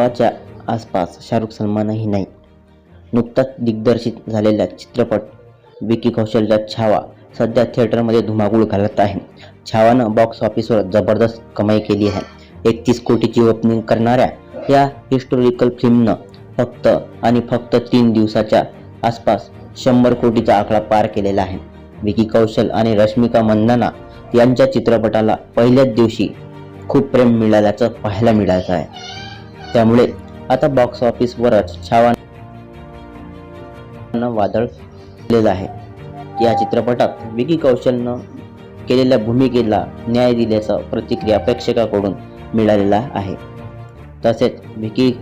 नावाच्या आसपास शाहरुख सलमानही नाही. नुकताच दिग्दर्शित झालेला चित्रपट विकी कौशलचा छावा सध्या थिएटरमध्ये धुमाकूळ घालत आहे. छावानं बॉक्स ऑफिसवर जबरदस्त कमाई केली आहे. एकतीस कोटीची ओपनिंग करणाऱ्या या हिस्टोरिकल फिल्मनं फक्त आणि फक्त तीन दिवसाच्या आसपास शंभर कोटीचा आकडा पार केलेला आहे. विकी कौशल आणि रश्मिका मंदाना यांच्या चित्रपटाला पहिल्याच दिवशी खूप प्रेम मिळाल्याचं पाहायला मिळालं आहे. त्यामुळे आता बॉक्स ऑफिसवरच छावा वादळ केलेलं आहे. या चित्रपटात विकी कौशलनं केलेल्या भूमिकेला न्याय दिल्याचा प्रतिक्रिया प्रेक्षकाकडून मिळालेला आहे. तसेच विकी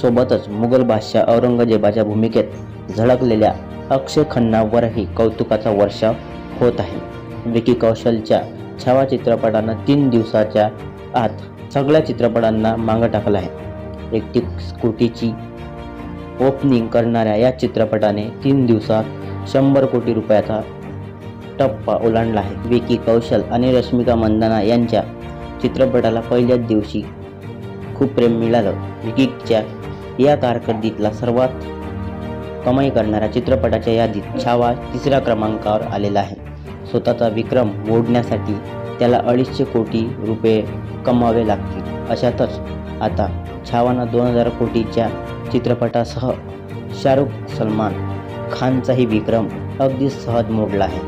सोबतच मुघल बादशाह औरंगजेबाच्या भूमिकेत झळकलेल्या अक्षय खन्नावरही कौतुकाचा वर्षाव होत आहे. विकी कौशलच्या छावा चित्रपटानं तीन दिवसाच्या आत सगळ्या चित्रपटांना मागं टाकलं आहे. एकटी स्कूटीची ओपनिंग करणाऱ्या या चित्रपटाने तीन दिवसात शंभर कोटी रुपयाचा टप्पा ओलांडला आहे. विकी कौशल आणि रश्मिका मंदाना यांच्या चित्रपटाला पहिल्याच दिवशी खूप प्रेम मिळालं. विकीच्या या कारकिर्दीतला सर्वात कमाई करणाऱ्या चित्रपटाच्या यादीत छावा तिसऱ्या क्रमांकावर आलेला आहे. स्वतःचा विक्रम मोडण्यासाठी त्याला अडीचशे कोटी रुपये कमावे लागतील. अशातच आता छावन्न दोन हजार कोटीच्या चित्रपटासह शाहरुख सलमान खानचाही विक्रम अगदी सहज मोडला आहे.